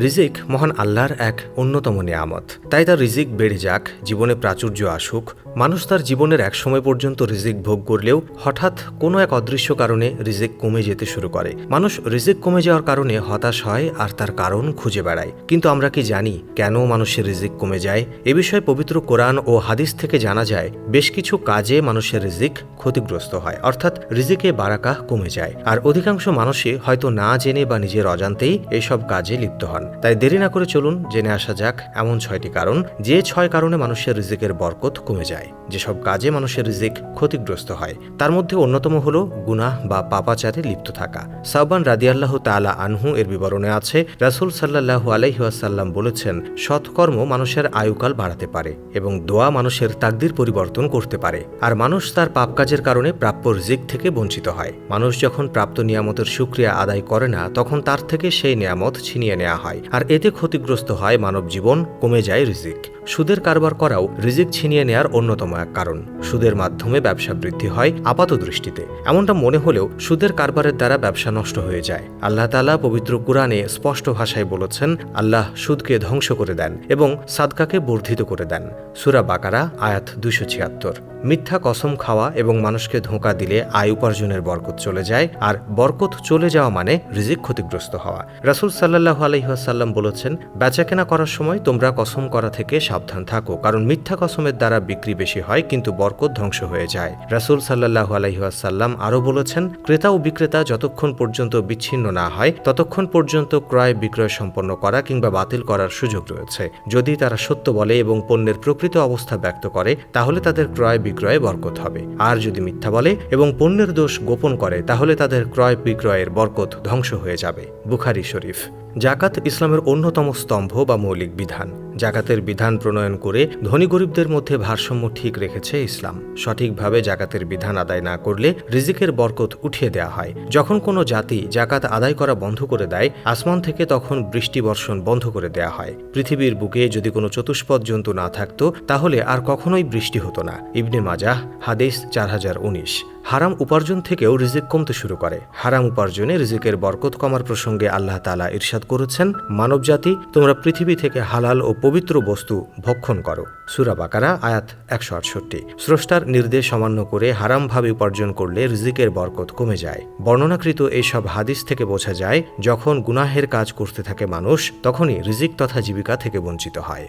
রিজিক মহান আল্লাহর এক অন্যতম নিয়ামত। তাই তার রিজিক বেড়ে যাক, জীবনে প্রাচুর্য আসুক। মানুষ তার জীবনের এক সময় পর্যন্ত রিজিক ভোগ করলেও হঠাৎ কোনো এক অদৃশ্য কারণে রিজিক কমে যেতে শুরু করে। মানুষ রিজিক কমে যাওয়ার কারণে হতাশ হয় আর তার কারণ খুঁজে বেড়ায়। কিন্তু আমরা কি জানি কেন মানুষের রিজিক কমে যায়? এ বিষয়ে পবিত্র কোরআন ও হাদিস থেকে জানা যায়, বেশ কিছু কাজে মানুষের রিজিক ক্ষতিগ্রস্ত হয়, অর্থাৎ রিজিকে বারাকা কমে যায়। আর অধিকাংশ মানুষই হয়তো না জেনে বা নিজের অজান্তেই এসব কাজে লিপ্ত হন। তাই দেরি না করে চলুন, জেনে আসা যাক এমন ছয়টি কারণ, যে ছয় কারণে মানুষের রিজিকের বরকত কমে যায়। যেসব কাজে মানুষের রিজিক ক্ষতিগ্রস্ত হয়, তার মধ্যে অন্যতম হল গুনাহ বা পাপাচারে লিপ্ত থাকা। সাহবান রাদিয়াল্লাহ তালা আনহু এর বিবরণে আছে, রাসুল সাল্লাহ আলাইহাসাল্লাম বলেছেন, সৎকর্ম মানুষের আয়ুকাল বাড়াতে পারে এবং দোয়া মানুষের তাকদির পরিবর্তন করতে পারে। আর মানুষ তার পাপ কাজের কারণে প্রাপ্য রিজিক থেকে বঞ্চিত হয়। মানুষ যখন প্রাপ্ত নিয়ামতের সুক্রিয়া আদায় করে না, তখন তার থেকে সেই নিয়ামত ছিনিয়ে নেওয়া হয়। আর এতে ক্ষতিগ্রস্ত হয় মানব জীবন কমে যায় রিজিক। সুদের কারবার করাও রিজিক ছিনিয়ে নেয়ার অন্যতম এক কারণ। সুদের মাধ্যমে ব্যবসা বৃদ্ধি হয় আপাত দৃষ্টিতে। এমনটা মনে হলেও সুদের কারবারের দ্বারা ব্যবসা নষ্ট হয়ে যায়। আল্লাহ তালা পবিত্র কুরআনে স্পষ্ট ভাষায় বলেছেন, আল্লাহ সুদকে ধ্বংস করে দেন এবং সাদকাকে বর্ধিত করে দেন। সুরা বাকারা, আয়াত দুশো ছিয়াত্তর। মিথ্যা কসম খাওয়া এবং মানুষকে ধোঁকা দিলে আয় উপার্জনের বরকত চলে যায়, আর বরকত চলে যাওয়া মানে রিজিক ক্ষতিগ্রস্ত হওয়া। রাসুল সাল্লাহ আলহিহাসাল্লাম বলেছেন, বেচাকেনা করার সময় তোমরা কসম করা থেকে সাবধান থাকো, কারণ মিথ্যা কসমের দ্বারা বিক্রি বেশি হয়, কিন্তু বরকত ধ্বংস হয়ে যায়। রাসুল সাল্লাহ আলহিহাসাল্লাম আরও বলেছেন, ক্রেতা ও বিক্রেতা যতক্ষণ পর্যন্ত বিচ্ছিন্ন না হয়, ততক্ষণ পর্যন্ত ক্রয় বিক্রয় সম্পন্ন করা কিংবা বাতিল করার সুযোগ রয়েছে। যদি তারা সত্য বলে এবং পণ্যের প্রকৃত অবস্থা ব্যক্ত করে, তাহলে তাদের ক্রয় বিক্রয়ে বরকত হবে। আর যদি মিথ্যা বলে এবং পণ্যের দোষ গোপন করে, তাহলে তাদের ক্রয় বিক্রয়ের বরকত ধ্বংস হয়ে যাবে। বুখারি শরীফ। জাকাত ইসলামের অন্যতম স্তম্ভ বা মৌলিক বিধান। জাকাতের বিধান প্রণয়ন করে ধনী গরিবদের মধ্যে ভারসাম্য ঠিক রেখেছে ইসলাম। সঠিকভাবে জাকাতের বিধান আদায় না করলে রিজিকের বরকত উঠিয়ে দেওয়া হয়। যখন কোনো জাতি জাকাত আদায় করা বন্ধ করে দেয়, আসমান থেকে তখন বৃষ্টি বর্ষণ বন্ধ করে দেওয়া হয়। পৃথিবীর বুকে যদি কোনো চতুষ্পদ জন্তু না থাকতো, তাহলে আর কখনোই বৃষ্টি হতো না। ইবনে মাজাহ, হাদিস চার হাজার উনিশ। হারাম উপার্জন থেকেও রিজিক কমতে শুরু করে। হারাম উপার্জনে রিজিকের বরকত কমার প্রসঙ্গে আল্লাহ তালা ইরশাদ করেছেন, মানবজাতি, তোমরা পৃথিবী থেকে হালাল ও পবিত্র বস্তু ভক্ষণ করো। সুরা বাকারা, আয়াত একশো আটষট্টি। স্রষ্টার নির্দেশ অমান্য করে হারামভাবে উপার্জন করলে রিজিকের বরকত কমে যায়। বর্ণনাকৃত এইসব হাদিস থেকে বোঝা যায়, যখন গুনাহের কাজ করতে থাকে মানুষ, তখনই রিজিক তথা জীবিকা থেকে বঞ্চিত হয়।